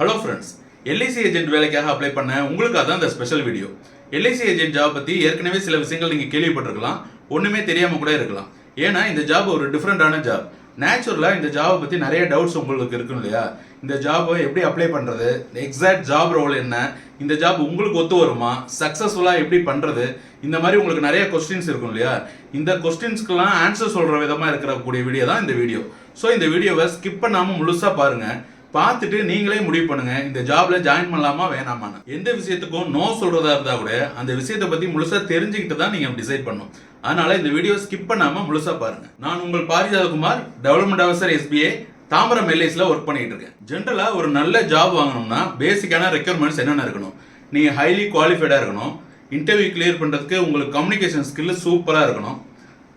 Hello friends LIC agent வேலைக்காக apply பண்ண உங்களுக்கு அதான் இந்த special video LIC agent job பற்றி ஏற்கனவே சில விஷயங்கள் நீங்கள் கேள்விப்பட்டிருக்கலாம். ஒன்றுமே தெரியாமல் கூட இருக்கலாம். ஏன்னா இந்த ஜாப் ஒரு டிஃப்ரெண்டான ஜாப் நேச்சுரலாக இந்த ஜாபை பற்றி நிறைய டவுட்ஸ் உங்களுக்கு இருக்கும் இல்லையா? இந்த ஜாபை எப்படி அப்ளை பண்ணுறது எக்ஸாக்ட் ஜாப் ரோல் என்ன? இந்த ஜாப் உங்களுக்கு ஒத்து வருமா? சக்ஸஸ்ஃபுல்லாக எப்படி பண்ணுறது இந்த மாதிரி உங்களுக்கு நிறைய கொஸ்டின்ஸ் இருக்கும் இல்லையா? இந்த கொஸ்டின்ஸ்க்கெல்லாம் ஆன்சர் சொல்கிற விதமாக இருக்கக்கூடிய வீடியோ தான் இந்த வீடியோ ஸோ இந்த வீடியோவை ஸ்கிப் பண்ணாமல் முழுசாக பாருங்கள் பார்த்துட்டு நீங்களே முடிவு பண்ணுங்க. இந்த ஜாப்ல ஜாயின் பண்ணலாமா வேணாமான்னு. எந்த விஷயத்துக்கும் நோ சொல்றதா இருந்தா கூட அந்த விஷயத்தை பத்தி முழுசா தெரிஞ்சுக்கிட்டு தான் நீங்க டிசைட் பண்ணும் அதனால இந்த வீடியோ ஸ்கிப் பண்ணாம முழுசா பாருங்க. நான் உங்கள் Parijathakumar development officer SBI Tambaram எல்ஐஸ்ல work பண்ணிட்டு இருக்கேன். ஜென்ரலா ஒரு நல்ல ஜாப் வாங்கணும்னா பேசிக்கான ரெக்யர்மெண்ட்ஸ் என்னென்ன இருக்கணும்? நீங்க ஹைலி குவாலிஃபைடா இருக்கணும். இன்டர்வியூ கிளியர் பண்றதுக்கு உங்களுக்கு கம்யூனிகேஷன் ஸ்கில் சூப்பரா இருக்கணும்.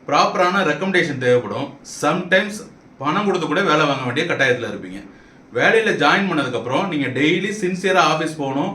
ப்ராப்பரான ரெக்கமெண்டேஷன் தேவைப்படும். சம்டைம்ஸ் பணம் கொடுத்து கூட வேலை வாங்க வேண்டிய கட்டாயத்தில் இருப்பீங்க. வேலையில் ஜாயின் பண்ணதுக்கப்புறம் நீங்கள் டெய்லி சின்சியராக ஆஃபீஸ் போகணும்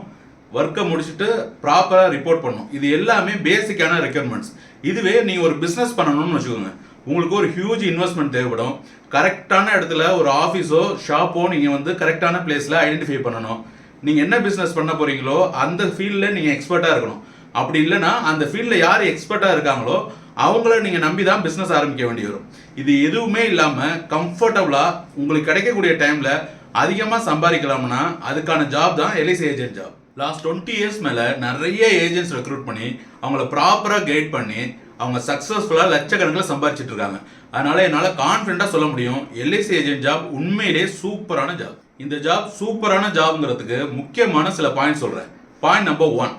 ஒர்க்கை முடிச்சுட்டு ப்ராப்பராக ரிப்போர்ட் பண்ணணும். இது எல்லாமே பேசிக்கான ரெக்யர்மெண்ட்ஸ் இதுவே நீங்கள் ஒரு பிஸ்னஸ் பண்ணணும்னு வச்சுக்கோங்க. உங்களுக்கு ஒரு ஹியூஜ் இன்வெஸ்ட்மெண்ட் தேவைப்படும். கரெக்டான இடத்துல ஒரு ஆஃபீஸோ ஷாப்போ நீங்கள் வந்து கரெக்டான பிளேஸில் ஐடென்டிஃபை பண்ணணும். நீங்கள் என்ன பிஸ்னஸ் பண்ண போகிறீங்களோ அந்த ஃபீல்டில் நீங்கள் எக்ஸ்பர்ட்டாக இருக்கணும். அப்படி இல்லைன்னா அந்த ஃபீல்டில் யார் எக்ஸ்பர்ட்டாக இருக்காங்களோ அவங்கள நீங்கள் நம்பி தான் பிஸ்னஸ் ஆரம்பிக்க வேண்டி வரும். இது எதுவுமே இல்லாமல் கம்ஃபர்டபுளாக உங்களுக்கு கிடைக்கக்கூடிய டைமில் அதிகமாக சம்பாதிக்கலாம்னா அதுக்கான ஜாப் தான் LIC agent job last twenty years மேலே நிறைய ஏஜென்ட்ஸ் ரெக்ரூட் பண்ணி அவங்கள ப்ராப்பராக கைட் பண்ணி அவங்க சக்ஸஸ்ஃபுல்லாக லட்சக்கணக்கில் சம்பாதிச்சிட்டு இருக்காங்க. அதனால என்னால் கான்ஃபிடண்ட்டாக சொல்ல முடியும் எல்ஐசி ஏஜென்ட் ஜாப் உண்மையிலே சூப்பரான ஜாப் இந்த ஜாப் சூப்பரான ஜாப்ங்கிறதுக்கு முக்கியமான சில பாயிண்ட் சொல்கிறேன் பாயிண்ட் நம்பர் ஒன்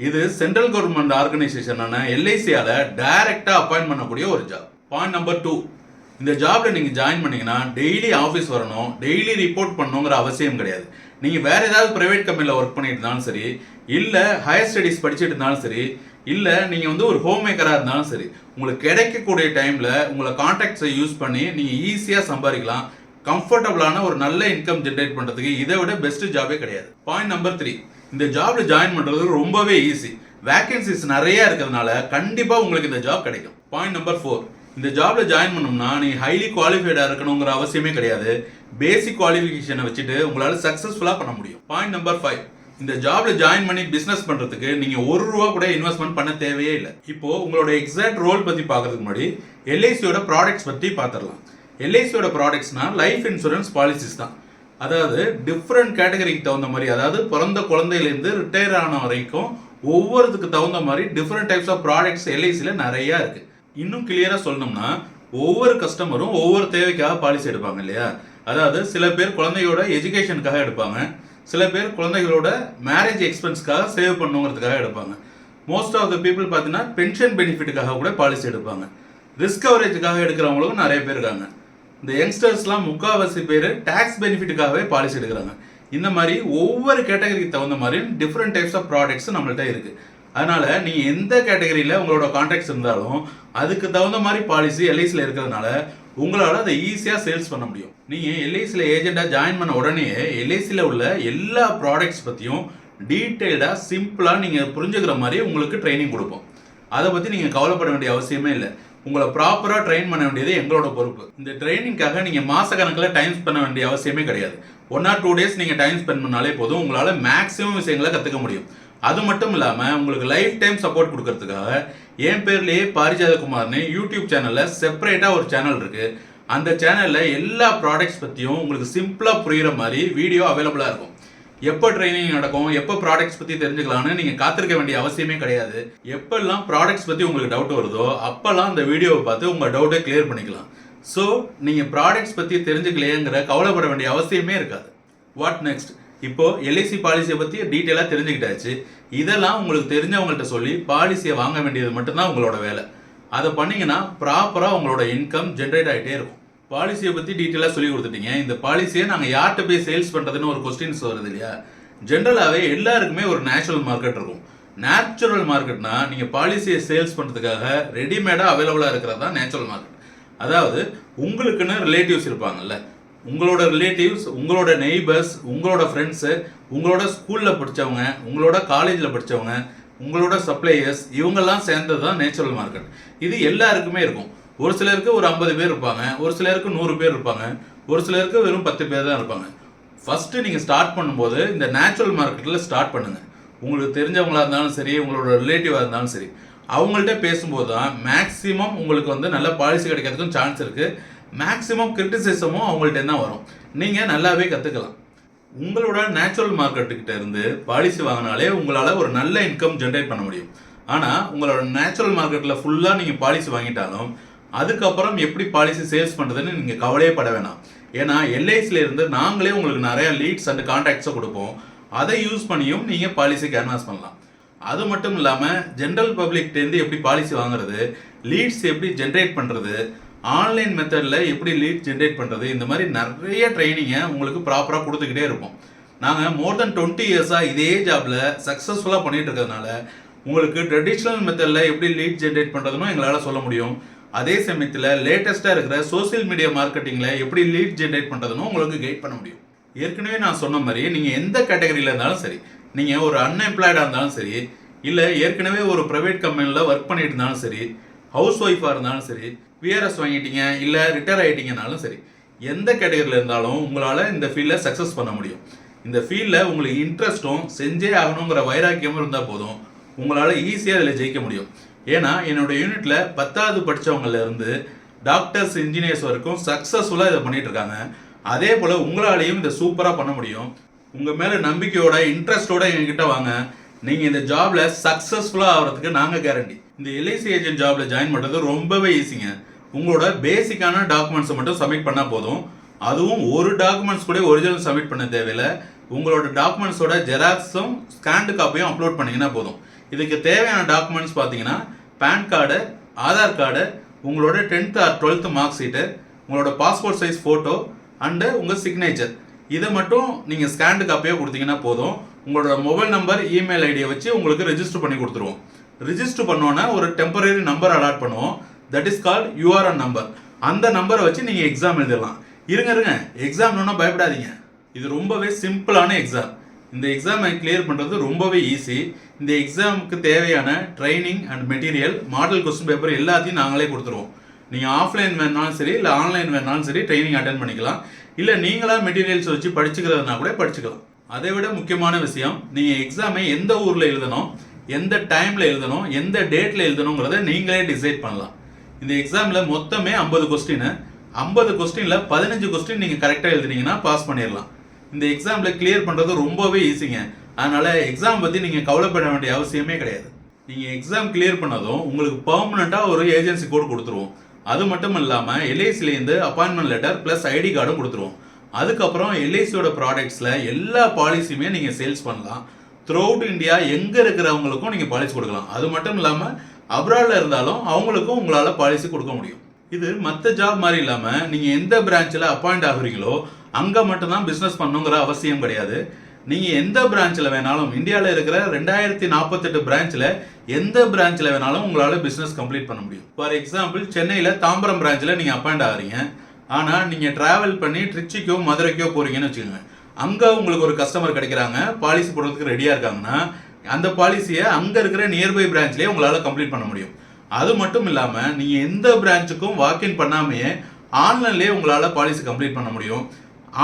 இது சென்ட்ரல் கவர்மெண்ட் ஆர்கனைசேஷனான எல்ஐசியால் டைரெக்டாக அப்பாயின்ட் பண்ணக்கூடிய ஒரு ஜாப் பாயிண்ட் நம்பர் டூ இந்த ஜாப்ல நீங்க ஜாயின் பண்ணீங்கன்னா டெய்லி ஆஃபீஸ் வரணும் டெய்லி ரிப்போர்ட் பண்ணணுங்கிற அவசியம் கிடையாது. நீங்க வேற ஏதாவது பிரைவேட் கம்பெனியில் ஒர்க் பண்ணிட்டு இருந்தாலும் சரி இல்ல ஹையர் ஸ்டடீஸ் படிச்சுட்டு இருந்தாலும் சரி இல்ல நீங்க வந்து ஒரு ஹோம் மேக்கரா இருந்தாலும் சரி உங்களுக்கு கிடைக்கக்கூடிய டைம்ல உங்களை கான்டாக்ட்ஸை யூஸ் பண்ணி நீங்க ஈஸியா சம்பாதிக்கலாம். கம்ஃபர்டபுளான ஒரு நல்ல இன்கம் ஜென்ரேட் பண்றதுக்கு இதை விட பெஸ்ட் ஜாபே கிடையாது. பாயிண்ட் நம்பர் த்ரீ இந்த ஜாப்ல ஜாயின் பண்றது ரொம்பவே ஈஸி வேகன்சிஸ் நிறைய இருக்கிறதுனால கண்டிப்பா உங்களுக்கு இந்த ஜாப் கிடைக்கும். பாயிண்ட் நம்பர் ஃபோர் இந்த ஜாப்ல ஜாயின் பண்ணோம்னா நீ ஹைலி குவாலிஃபைடா இருக்கணுங்கிற அவசியமே கிடையாது. பேசிக் குவாலிஃபிகேஷனை வச்சுட்டு உங்களால சக்சஸ்ஃபுல்லா பண்ண முடியும். பாயிண்ட் நம்பர் ஃபைவ் இந்த ஜாப்ல ஜாயின் பண்ணி பிசினஸ் பண்றதுக்கு நீங்க ஒரு ரூபா கூட இன்வெஸ்ட்மெண்ட் பண்ண தேவையே இல்லை. இப்போ உங்களோட எக்ஸாக்ட் ரோல் பத்தி பார்க்கறதுக்கு முன்னாடி எல்ஐசியோட ப்ராடக்ட்ஸ் பத்தி பார்த்துடலாம் எல்ஐசியோட ப்ராடக்ட்ஸ்னா லைஃப் இன்சூரன்ஸ் பாலிசிஸ் தான். அதாவது டிஃப்ரெண்ட் கேட்டகரிக்கு தகுந்த மாதிரி அதாவது பிறந்த குழந்தையிலேருந்து ரிட்டையர் ஆன வரைக்கும் ஒவ்வொருத்துக்கு தகுந்த மாதிரி டிஃப்ரெண்ட் டைப்ஸ் ஆஃப் ப்ராடக்ட்ஸ் எல்ஐசியில் நிறையா இருக்குது இன்னும் கிளியராக சொல்லணும்னா ஒவ்வொரு கஸ்டமரும் ஒவ்வொரு தேவைக்காக பாலிசி எடுப்பாங்க இல்லையா? அதாவது சில பேர் குழந்தையோட எஜுகேஷனுக்காக எடுப்பாங்க. சில பேர் குழந்தைகளோட மேரேஜ் எக்ஸ்பென்ஸ்க்காக சேவ் பண்ணுங்கிறதுக்காக எடுப்பாங்க. மோஸ்ட் ஆஃப் த பீப்புள் பார்த்தீங்கன்னா பென்ஷன் பெனிஃபிட்டுக்காக கூட பாலிசி எடுப்பாங்க. ரிஸ்க் கவரேஜுக்காக எடுக்கிறவங்களும் நிறைய பேர் இருக்காங்க. இந்த யங்ஸ்டர்ஸ்லாம் முக்கால்வாசி பேர் டேக்ஸ் பெனிஃபிட்டுக்காகவே பாலிசி எடுக்கிறாங்க. இந்த மாதிரி ஒவ்வொரு கேட்டகரிக்கு தகுந்த மாதிரி டிஃப்ரெண்ட் டைப்ஸ் ஆஃப் ப்ராடக்ட்ஸ் நம்மள்ட்ட இருக்குது அதனால நீங்க எந்த கேட்டகரியில உங்களோட கான்ட்ராக்ட்ஸ் இருந்தாலும் அதுக்கு தகுந்த மாதிரி பாலிசி எல்ஐசியில் இருக்கிறதுனால உங்களால் அதை ஈஸியாக சேல்ஸ் பண்ண முடியும். நீங்கள் எல்ஐசியில் ஏஜென்ட்டாக ஜாயின் பண்ண உடனே எல்ஐசியில் உள்ள எல்லா ப்ராடக்ட்ஸ் பற்றியும் டீட்டெயில்டாக சிம்பிளாக நீங்கள் புரிஞ்சுக்கிற மாதிரி உங்களுக்கு ட்ரைனிங் கொடுப்போம். அதை பற்றி நீங்கள் கவலைப்பட வேண்டிய அவசியமே இல்லை. உங்களை ப்ராப்பராக ட்ரெயின் பண்ண வேண்டியது எங்களோட பொறுப்பு. இந்த ட்ரைனிங்காக நீங்கள் மாசக்கணக்கில் டைம் ஸ்பெண்ட் வேண்டிய அவசியமே கிடையாது. ஒன் ஆர் டூ டேஸ் நீங்கள் டைம் ஸ்பெண்ட் பண்ணாலே போதும். உங்களால் மேக்ஸிமம் விஷயங்களை கற்றுக்க முடியும். அது மட்டும் இல்லாமல் உங்களுக்கு லைஃப் டைம் சப்போர்ட் கொடுக்கறதுக்காக என் பேர்லேயே பாரிஜாதகுமார்னு யூடியூப் சேனலில் செப்பரேட்டாக ஒரு சேனல் இருக்குது அந்த சேனலில் எல்லா ப்ராடக்ட்ஸ் பற்றியும் உங்களுக்கு சிம்பிளாக புரிகிற மாதிரி வீடியோ அவைலபிளாக இருக்கும். எப்போ ட்ரைனிங் நடக்கும் எப்போ ப்ராடக்ட்ஸ் பற்றி தெரிஞ்சுக்கலாம்னு நீங்கள் காத்திருக்க வேண்டிய அவசியமே கிடையாது. எப்பெல்லாம் ப்ராடக்ட்ஸ் பற்றி உங்களுக்கு டவுட் வருதோ அப்போல்லாம் அந்த வீடியோவை பார்த்து உங்கள் டவுட்டை கிளியர் பண்ணிக்கலாம். ஸோ நீங்கள் ப்ராடக்ட்ஸ் பற்றி தெரிஞ்சுக்கலையேங்கிற கவலைப்பட வேண்டிய அவசியமே இருக்காது. வாட் நெக்ஸ்ட் இப்போ எல்ஐசி பாலிசியை பற்றி டீட்டெயிலாக தெரிஞ்சுக்கிட்டாச்சு. இதெல்லாம் உங்களுக்கு தெரிஞ்சவங்கள்ட்ட சொல்லி பாலிசியை வாங்க வேண்டியது மட்டும்தான் உங்களோட வேலை. அதை பண்ணீங்கன்னா ப்ராப்பராக உங்களோட இன்கம் ஜென்ரேட் ஆகிட்டே இருக்கும். பாலிசியை பற்றி டீட்டெயிலாக சொல்லி கொடுத்துட்டீங்க. இந்த பாலிசியை நாங்கள் யார்கிட்ட போய் சேல்ஸ் பண்ணுறதுன்னு ஒரு கொஸ்டின்ஸ் வருது இல்லையா? ஜென்ரலாகவே எல்லாருக்குமே ஒரு நேச்சுரல் மார்க்கெட் இருக்கும். நேச்சுரல் மார்க்கெட்னா நீங்கள் பாலிசியை சேல்ஸ் பண்ணுறதுக்காக ரெடிமேடாக அவைலபிளாக இருக்கிறது தான் நேச்சுரல் மார்க்கெட் அதாவது உங்களுக்குன்னு ரிலேட்டிவ்ஸ் இருப்பாங்கல்ல. உங்களோட ரிலேட்டிவ்ஸ் உங்களோட நெய்பர்ஸ் உங்களோட ஃப்ரெண்ட்ஸு உங்களோட ஸ்கூலில் படித்தவங்க உங்களோட காலேஜில் படித்தவங்க உங்களோட சப்ளையர்ஸ் இவங்கெல்லாம் சேர்ந்தது தான் நேச்சுரல் மார்க்கெட் இது எல்லாருக்குமே இருக்கும். ஒரு சிலருக்கு ஒரு ஐம்பது பேர் இருப்பாங்க ஒரு சிலருக்கு நூறு பேர் இருப்பாங்க ஒரு சிலருக்கு வெறும் பத்து பேர் தான் இருப்பாங்க. ஃபஸ்ட்டு நீங்கள் ஸ்டார்ட் பண்ணும்போது இந்த நேச்சுரல் மார்க்கெட்டில் ஸ்டார்ட் பண்ணுங்கள் உங்களுக்கு தெரிஞ்சவங்களா இருந்தாலும் சரி உங்களோட ரிலேட்டிவாக இருந்தாலும் சரி அவங்கள்ட்ட பேசும்போது தான் மேக்ஸிமம் உங்களுக்கு வந்து நல்ல பாலிசி கிடைக்கிறதுக்கும் சான்ஸ் இருக்குது மேக்ஸிமம் கிரிட்டிசிசமும் அவங்கள்ட்ட தான் வரும். நீங்கள் நல்லாவே கற்றுக்கலாம் உங்களோட நேச்சுரல் மார்க்கெட்டுக்கிட்ட இருந்து பாலிசி வாங்கினாலே உங்களால் ஒரு நல்ல இன்கம் ஜென்ரேட் பண்ண முடியும். ஆனால் உங்களோட நேச்சுரல் மார்க்கெட்டில் ஃபுல்லாக நீங்கள் பாலிசி வாங்கிட்டாலும் அதுக்கப்புறம் எப்படி பாலிசி சேல்ஸ் பண்ணுறதுன்னு நீங்கள் கவலையே பட வேணாம். ஏன்னா எல்ஐசிலேருந்து நாங்களே உங்களுக்கு நிறையா லீட்ஸ் அண்ட் கான்டாக்ட்ஸை கொடுப்போம். அதை யூஸ் பண்ணியும் நீங்கள் பாலிசி கேன்வாஸ் பண்ணலாம். அது மட்டும் இல்லாமல் ஜென்ரல் பப்ளிக்டேருந்து எப்படி பாலிசி வாங்குறது லீட்ஸ் எப்படி ஜென்ரேட் பண்ணுறது ஆன்லைன் மெத்தடில் எப்படி லீட் ஜென்ரேட் பண்ணுறது இந்த மாதிரி நிறைய ட்ரைனிங்கை உங்களுக்கு ப்ராப்பராக கொடுத்துக்கிட்டே இருப்போம். நாங்கள் மோர் தென் டுவெண்ட்டி இயர்ஸாக இதே ஜாபில் சக்ஸஸ்ஃபுல்லாக பண்ணிகிட்டு இருக்கிறதுனால உங்களுக்கு ட்ரெடிஷ்னல் மெத்தடில் எப்படி லீட் ஜென்ரேட் பண்ணுறதுன்னு எங்களால் சொல்ல முடியும். அதே சமயத்தில் லேட்டஸ்ட்டாக இருக்கிற சோஷியல் மீடியா மார்க்கெட்டிங்கில் எப்படி லீட் ஜென்ரேட் பண்ணுறதுன்னு உங்களுக்கு கைட் பண்ண முடியும். ஏற்கனவே நான் சொன்ன மாதிரி நீங்கள் எந்த கேட்டகரியில் இருந்தாலும் சரி நீங்கள் ஒரு அன்எம்ப்ளாய்டாக இருந்தாலும் சரி இல்லை ஏற்கனவே ஒரு ப்ரைவேட் கம்பெனியில் ஒர்க் பண்ணிட்டு இருந்தாலும் சரி ஹவுஸ் ஒய்ஃபாக இருந்தாலும் சரி விஆர்எஸ் வாங்கிட்டீங்க இல்லை ரிட்டையர் ஆகிட்டீங்கனாலும் சரி எந்த கேட்டகரியில் இருந்தாலும் உங்களால் இந்த ஃபீல்டில் சக்ஸஸ் பண்ண முடியும். இந்த ஃபீல்டில் உங்களுக்கு இன்ட்ரெஸ்ட்டும் செஞ்சே ஆகணுங்கிற வைராக்கியமும் இருந்தால் போதும். உங்களால் ஈஸியாக இதில் ஜெயிக்க முடியும். ஏன்னா என்னோட யூனிட்டில் பத்தாவது படித்தவங்கலேருந்து டாக்டர்ஸ் இன்ஜினியர்ஸ் வரைக்கும் சக்ஸஸ்ஃபுல்லாக இதை பண்ணிகிட்டு இருக்காங்க. அதே போல் உங்களாலையும் இதை சூப்பராக பண்ண முடியும். உங்கள் மேலே நம்பிக்கையோட இன்ட்ரெஸ்டோட எங்ககிட்ட வாங்க. நீங்கள் இந்த ஜாபில் சக்ஸஸ்ஃபுல்லாக ஆகிறதுக்கு நாங்கள் கேரண்டி இந்த எல்ஐசி ஏஜென்ட் ஜாபில் ஜாயின் பண்ணுறது ரொம்பவே ஈஸிங்க உங்களோட பேசிக்கான டாக்குமெண்ட்ஸை மட்டும் சப்மிட் பண்ணால் போதும். அதுவும் ஒரு டாக்குமெண்ட்ஸ் கூட ஒரிஜினல் சப்மிட் பண்ண தேவையில்லை. உங்களோட டாக்குமெண்ட்ஸோட ஜெராக்ஸும் ஸ்கேண்டு காப்பியும் அப்லோட் பண்ணிங்கன்னா போதும். இதுக்கு தேவையான டாக்குமெண்ட்ஸ் பார்த்தீங்கன்னா பேன் கார்டு ஆதார் கார்டு உங்களோட tenth or twelfth mark sheet உங்களோட பாஸ்போர்ட் சைஸ் ஃபோட்டோ அண்டு உங்கள் சிக்னேச்சர் இதை மட்டும் நீங்கள் ஸ்கேண்டு காப்பியாக கொடுத்தீங்கன்னா போதும். உங்களோட மொபைல் நம்பர் இமெயில் ஐடியை வச்சு உங்களுக்கு ரெஜிஸ்டர் பண்ணி கொடுத்துருவோம். ரிஜிஸ்டர் பண்ணோன்னே ஒரு டெம்பரரி நம்பர் அலாட் பண்ணுவோம். That is called URN number அந்த நம்பரை வச்சு நீங்கள் எக்ஸாம் எழுதிடலாம். இருங்க இருங்க. எக்ஸாம்னா பயப்படாதீங்க. இது ரொம்பவே சிம்பிளான எக்ஸாம் இந்த எக்ஸாமை கிளியர் பண்ணுறது ரொம்பவே ஈஸி இந்த எக்ஸாமுக்கு தேவையான training and material model question paper எல்லாத்தையும் நாங்களே கொடுத்துருவோம். நீங்கள் ஆஃப்லைன் வேணாலும் சரி இல்லை ஆன்லைன் வேணாலும் சரி ட்ரைனிங் அட்டன் பண்ணிக்கலாம். இல்லை நீங்களாக மெட்டீரியல்ஸ் வச்சு படிச்சுக்கிறதுனா கூட படிச்சுக்கலாம். அதை விட முக்கியமான விஷயம் நீங்கள் எக்ஸாமை எந்த ஊரில் எழுதணும் எந்த டைமில் எழுதணும் எந்த டேட்டில் எழுதணுங்கிறத நீங்களே டிசைட் பண்ணலாம். இந்த எக்ஸாமில் மொத்தமே ஐம்பது கொஸ்டின் ஐம்பது கொஸ்டினில் பதினஞ்சு கொஸ்டின் நீங்கள் கரெக்டாக எழுதுனீங்கன்னா பாஸ் பண்ணிடலாம். இந்த எக்ஸாமில் கிளியர் பண்ணுறது ரொம்பவே ஈஸிங்க அதனால் எக்ஸாம் பற்றி நீங்கள் கவலைப்பட வேண்டிய அவசியமே கிடையாது. நீங்கள் எக்ஸாம் கிளியர் பண்ணதும் உங்களுக்கு பர்மனெண்ட்டாக ஒரு ஏஜென்சி கோட் கொடுத்துருவோம். அது மட்டும் இல்லாமல் எல்ஐசிலேருந்து அப்பாயின்மெண்ட் லெட்டர் ப்ளஸ் ஐடி கார்டும் கொடுத்துருவோம். அதுக்கப்புறம் எல்ஐசியோட ப்ராடக்ட்ஸில் எல்லா பாலிசியுமே நீங்கள் சேல்ஸ் பண்ணலாம். த்ரூ அவுட் இந்தியா எங்கே இருக்கிறவங்களுக்கும் நீங்கள் பாலிசி கொடுக்கலாம். அது மட்டும் இல்லாமல் அப்ராடில் இருந்தாலும் அவங்களுக்கும் உங்களால் பாலிசி கொடுக்க முடியும். இது மற்ற ஜாப் மாதிரி இல்லாமல் நீங்கள் எந்த பிரான்ச்சில் அப்பாயிண்ட் ஆகுறீங்களோ அங்கே மட்டும்தான் பிஸ்னஸ் பண்ணுங்கிற அவசியம் கிடையாது. நீங்கள் எந்த பிரான்ச்சில் வேணாலும் இந்தியாவில் இருக்கிற ரெண்டாயிரத்தி நாற்பத்தெட்டு பிரான்ச்சில் எந்த பிரான்ச்சில் வேணாலும் உங்களால் பிஸ்னஸ் கம்ப்ளீட் பண்ண முடியும். ஃபார் எக்ஸாம்பிள் சென்னையில் தாம்பரம் பிரான்ச்சில் நீங்கள் அப்பாயிண்ட் ஆகிறீங்க. ஆனால் நீங்கள் ட்ராவல் பண்ணி ட்ரிச்சிக்கோ மதுரைக்கோ போகிறீங்கன்னு வச்சுக்கோங்க. அங்கே உங்களுக்கு ஒரு கஸ்டமர் கிடைக்கிறாங்க பாலிசி போடுறதுக்கு ரெடியாக இருக்காங்கன்னா அந்த பாலிசியை அங்கே இருக்கிற நியர்பை பிரான்ச்லேயே உங்களால் கம்ப்ளீட் பண்ண முடியும். அது மட்டும் இல்லாமல் நீங்கள் எந்த பிரான்ச்சுக்கும் வாக்கின் பண்ணாமையே ஆன்லைன்லேயே உங்களால் பாலிசி கம்ப்ளீட் பண்ண முடியும்.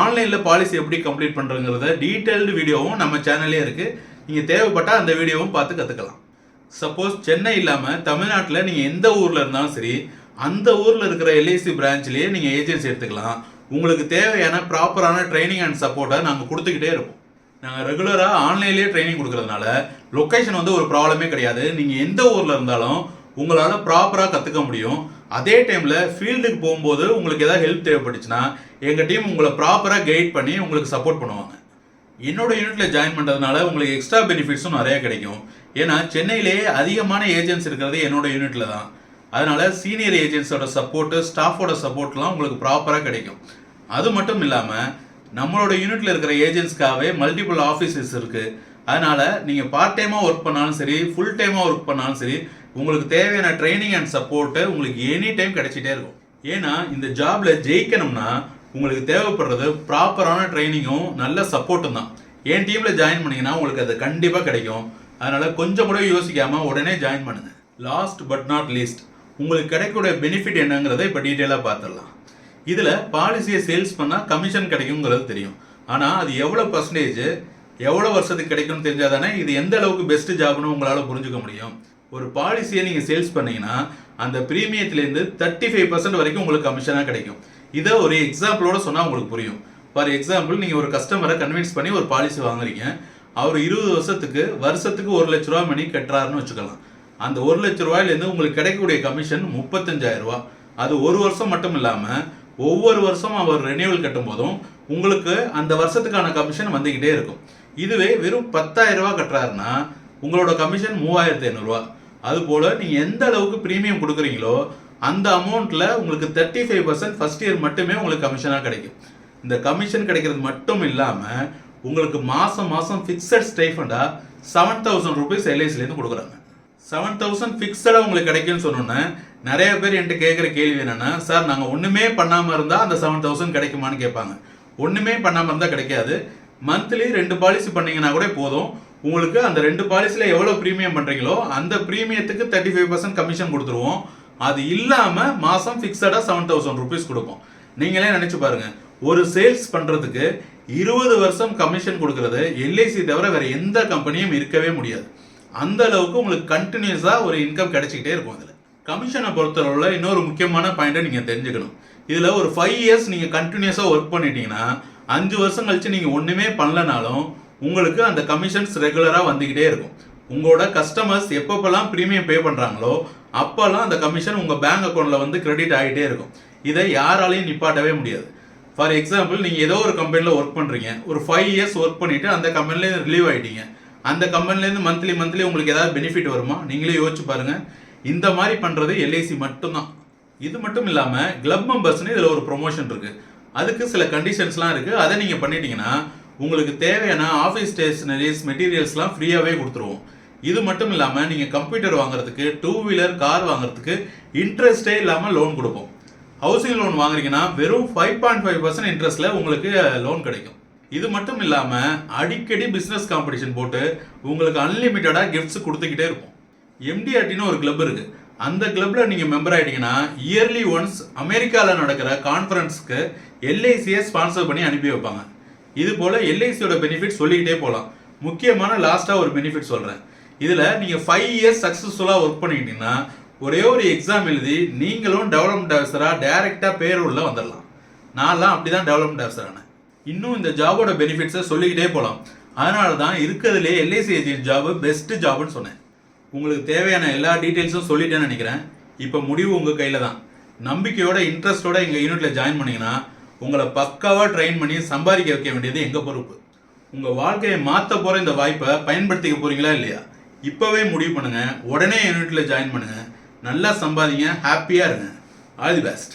ஆன்லைனில் பாலிசி எப்படி கம்ப்ளீட் பண்ணுறங்கிறத டீட்டெயில்டு வீடியோவும் நம்ம சேனல்லே இருக்குது நீங்கள் தேவைப்பட்டால் அந்த வீடியோவும் பார்த்து கற்றுக்கலாம் சப்போஸ் சென்னை இல்லாமல் தமிழ்நாட்டில் நீங்கள் எந்த ஊரில் இருந்தாலும் சரி அந்த ஊரில் இருக்கிற எல்ஐசி பிரான்ச்லேயே நீங்கள் ஏஜென்சி எடுத்துக்கலாம். உங்களுக்கு தேவையான ப்ராப்பரான ட்ரைனிங் அண்ட் சப்போர்ட்டை நாங்கள் கொடுத்துக்கிட்டே இருப்போம். நாங்கள் ரெகுலராக ஆன்லைன்லேயே ட்ரைனிங் கொடுக்குறதுனால லொக்கேஷன் வந்து ஒரு ப்ராப்ளமே கிடையாது. நீங்கள் எந்த ஊரில் இருந்தாலும் உங்களால் ப்ராப்பராக கற்றுக்க முடியும். அதே டைமில் ஃபீல்டுக்கு போகும்போது உங்களுக்கு ஏதாவது ஹெல்ப் தேவைப்பட்டுச்சுன்னா எங்கள் டீம் உங்களை ப்ராப்பராக கைட் பண்ணி உங்களுக்கு சப்போர்ட் பண்ணுவாங்க. என்னோட யூனிட்ல ஜாயின் பண்ணுறதுனால உங்களுக்கு எக்ஸ்ட்ரா பெனிஃபிட்ஸும் நிறையா கிடைக்கும். ஏன்னா சென்னையிலேயே அதிகமான ஏஜென்ட்ஸ் இருக்கிறது என்னோட யூனிட்டில் தான். அதனால சீனியர் ஏஜென்ட்ஸோட சப்போர்ட்டு ஸ்டாஃபோட சப்போர்ட்லாம் உங்களுக்கு ப்ராப்பராக கிடைக்கும். அது மட்டும் இல்லாமல் நம்மளோட யூனிட்ல இருக்கிற ஏஜென்ட்ஸ்க்காகவே மல்டிபிள் ஆஃபீஸஸ் இருக்குது அதனால நீங்கள் பார்ட் டைமாக ஒர்க் பண்ணாலும் சரி ஃபுல் டைமாக ஒர்க் பண்ணாலும் சரி உங்களுக்கு தேவையான ட்ரைனிங் அண்ட் சப்போர்ட்டு உங்களுக்கு எனி டைம் கிடைச்சிட்டே இருக்கும். ஏன்னா இந்த ஜாப்ல ஜெயிக்கணும்னா உங்களுக்கு தேவைப்படுறது ப்ராப்பரான ட்ரைனிங்கும் நல்ல சப்போர்ட்டும் தான். என் டீம்ல ஜாயின் பண்ணீங்கன்னா உங்களுக்கு அது கண்டிப்பாக கிடைக்கும். அதனால கொஞ்சம் கூட யோசிக்காம உடனே ஜாயின் பண்ணுங்க. லாஸ்ட் பட் நாட் லீஸ்ட் உங்களுக்கு கிடைக்கக்கூடிய பெனிஃபிட் என்னங்கிறத இப்போ டீட்டெயிலாக பார்த்துடலாம் இதில் பாலிசியை சேல்ஸ் பண்ணால் கமிஷன் கிடைக்குங்கிறது தெரியும். ஆனால் அது எவ்வளோ பர்சன்டேஜ் எவ்வளோ வருஷத்துக்கு கிடைக்கும்னு தெரிஞ்சாதானே இது எந்த அளவுக்கு பெஸ்ட் ஜாப்னு உங்களால் புரிஞ்சுக்க முடியும். ஒரு பாலிசியை நீங்கள் சேல்ஸ் பண்ணீங்கன்னா அந்த ப்ரீமியத்துலேருந்து தேர்ட்டி ஃபைவ் பர்சன்ட் வரைக்கும் உங்களுக்கு கமிஷனாக கிடைக்கும். இதை ஒரு எக்ஸாம்பிளோட சொன்னால் உங்களுக்கு புரியும். ஃபார் எக்ஸாம்பிள் நீங்கள் ஒரு கஸ்டமரை கன்வின்ஸ் பண்ணி ஒரு பாலிசி வாங்குறீங்க. அவர் இருபது வருஷத்துக்கு வருஷத்துக்கு ஒரு லட்ச ரூபா மணி கட்டுறாருன்னு வச்சுக்கலாம். அந்த ஒரு லட்ச ரூபாயிலேருந்து உங்களுக்கு கிடைக்கக்கூடிய கமிஷன் முப்பத்தஞ்சாயிரம் ரூபா அது ஒரு வருஷம் மட்டும் இல்லாமல் ஒவ்வொரு வருஷம் அவர் ரெனியூவல் கட்டும் போதும் உங்களுக்கு அந்த வருஷத்துக்கான கமிஷன் வந்துக்கிட்டே இருக்கும். இதுவே வெறும் பத்தாயிரம் ரூபா கட்டுறாருன்னா உங்களோட கமிஷன் மூவாயிரத்தி ஐநூறுரூவா அதுபோல் நீங்கள் எந்த அளவுக்கு ப்ரீமியம் கொடுக்குறீங்களோ அந்த அமௌண்ட்டில் உங்களுக்கு thirty five percent first year மட்டுமே உங்களுக்கு கமிஷனாக கிடைக்கும். இந்த கமிஷன் கிடைக்கிறது மட்டும் இல்லாமல் உங்களுக்கு மாதம் மாதம் ஃபிக்ஸட் ஸ்டைஃபண்டாக செவன் தௌசண்ட் ருபீஸ் எல்ஐசிலேருந்து கொடுக்குறாங்க. செவன் தௌசண்ட் ஃபிக்ஸடாக உங்களுக்கு கிடைக்கும்னு சொன்னோன்னே நிறைய பேர் என்கிட்ட கேட்குற கேள்வி என்னென்னா சார் நாங்கள் ஒன்றுமே பண்ணாமல் இருந்தால் அந்த செவன் தௌசண்ட் கிடைக்குமான்னு கேட்பாங்க. ஒன்றுமே பண்ணாமல் இருந்தால் கிடைக்காது. மந்த்லி ரெண்டு பாலிசி பண்ணிங்கன்னா கூட போதும். உங்களுக்கு அந்த ரெண்டு பாலிசியில் எவ்வளோ ப்ரீமியம் பண்ணுறீங்களோ அந்த ப்ரீமியத்துக்கு தேர்ட்டி ஃபைவ் பர்சன்ட் கமிஷன் கொடுத்துருவோம். அது இல்லாமல் மாதம் ஃபிக்ஸடாக செவன் தௌசண்ட் ருபீஸ் கொடுப்போம். நீங்களே நினச்சி பாருங்கள் ஒரு சேல்ஸ் பண்ணுறதுக்கு இருபது வருஷம் கமிஷன் கொடுக்கறது எல்ஐசி தவிர வேறு எந்த கம்பெனியும் இருக்கவே முடியாது. அந்த அளவுக்கு உங்களுக்கு கண்டினியூஸாக ஒரு இன்கம் கிடைச்சிக்கிட்டே இருக்கும் அதில். கமிஷனை பொறுத்தளவில் இன்னொரு முக்கியமான பாயிண்ட்டை நீங்கள் தெரிஞ்சுக்கணும். இதில் ஒரு ஃபைவ் இயர்ஸ் நீங்கள் கண்டினியூஸாக ஒர்க் பண்ணிட்டீங்கன்னா அஞ்சு வருஷம் கழிச்சு நீங்கள் ஒன்றுமே பண்ணலனாலும் உங்களுக்கு அந்த கமிஷன்ஸ் ரெகுலராக வந்துக்கிட்டே இருக்கும். உங்களோட கஸ்டமர்ஸ் எப்பப்பெல்லாம் ப்ரீமியம் பே பண்ணுறாங்களோ அப்போல்லாம் அந்த கமிஷன் உங்கள் பேங்க் அக்கௌண்ட்டில் வந்து கிரெடிட் ஆகிட்டே இருக்கும். இதை யாராலையும் நிப்பாட்டவே முடியாது. ஃபார் எக்ஸாம்பிள் நீங்கள் ஏதோ ஒரு கம்பெனியில் ஒர்க் பண்ணுறீங்க ஒரு ஃபைவ் இயர்ஸ் ஒர்க் பண்ணிவிட்டு அந்த கம்பெனிலேருந்து ரிலீவ் ஆகிட்டீங்க அந்த கம்பெனிலேருந்து மந்த்லி மந்த்லி உங்களுக்கு ஏதாவது பெனிஃபிட் வருமா? நீங்களே யோசிச்சு பாருங்கள் இந்த மாதிரி பண்ணுறது எல்ஐசி மட்டும்தான். இது மட்டும் இல்லாமல் கிளப் மெம்பர்ஸ்னு இதில் ஒரு ப்ரொமோஷன் இருக்குது அதுக்கு சில கண்டிஷன்ஸ்லாம் இருக்குது அதை நீங்கள் பண்ணிட்டீங்கன்னா உங்களுக்கு தேவையான ஆஃபீஸ் ஸ்டேஷனரிஸ் மெட்டீரியல்ஸ்லாம் ஃப்ரீயாகவே கொடுத்துருவோம். இது மட்டும் இல்லாமல் நீங்கள் கம்ப்யூட்டர் வாங்குறதுக்கு டூ வீலர் கார் வாங்குறதுக்கு இன்ட்ரெஸ்டே இல்லாமல் லோன் கொடுப்போம். ஹவுசிங் லோன் வாங்குறீங்கன்னா வெறும் ஃபைவ் பாயிண்ட் ஃபைவ் பர்சன்ட் இன்ட்ரெஸ்ட்டில் உங்களுக்கு லோன் கிடைக்கும். இது மட்டும் இல்லாமல் அடிக்கடி பிஸ்னஸ் காம்படிஷன் போட்டு உங்களுக்கு அன்லிமிட்டடாக கிஃப்ட்ஸ் கொடுத்துக்கிட்டே இருப்போம். எம்டிஆர்டின்னு ஒரு கிளப் இருக்குது அந்த கிளப்பில் நீங்கள் மெம்பர் ஆகிட்டீங்கன்னா இயர்லி ஒன்ஸ் அமெரிக்காவில் நடக்கிற கான்ஃபரன்ஸ்க்கு எல்ஐசியை ஸ்பான்சர் பண்ணி அனுப்பி வைப்பாங்க. இது போல் எல்ஐசியோட பெனிஃபிட் சொல்லிக்கிட்டே போகலாம் முக்கியமான லாஸ்ட்டாக ஒரு பெனிஃபிட் சொல்கிறேன் இதில் நீங்கள் ஃபைவ் இயர்ஸ் சக்ஸஸ்ஃபுல்லாக ஒர்க் பண்ணிக்கிட்டீங்கன்னா ஒரே ஒரு எக்ஸாம் எழுதி நீங்களும் டெவலப்மெண்ட் ஆஃபீஸராக டேரெக்டாக பேரூரில் வந்துடலாம் நான்லாம் அப்படி தான் டெவலப்மெண்ட் ஆஃபீஸர் ஆனேன். இன்னும் இந்த ஜாபோட பெனிஃபிட்ஸை சொல்லிக்கிட்டே போகலாம் அதனால தான் இருக்கிறதுலே எல்ஐசி ஏஜென்ட் ஜாபு பெஸ்ட்டு ஜாப்னு சொன்னேன். உங்களுக்கு தேவையான எல்லா டீட்டெயில்ஸும் சொல்லிட்டேன்னு நினைக்கிறேன். இப்போ முடிவு உங்கள் கையில் தான். நம்பிக்கையோட இன்ட்ரெஸ்டோட எங்கள் யூனிட்டில் ஜாயின் பண்ணீங்கன்னா உங்களை பக்காவாக ட்ரெயின் பண்ணி சம்பாதிக்க வைக்க வேண்டியது எங்கள் பொறுப்பு? உங்கள் வாழ்க்கையை மாற்ற போகிற இந்த வாய்ப்பை பயன்படுத்திக்க போகிறீங்களா இல்லையா? இப்போவே முடிவு பண்ணுங்கள் உடனே யூனிட்டில் ஜாயின் பண்ணுங்கள் நல்லா சம்பாதிங்க. ஹாப்பியாக இருங்க. All the best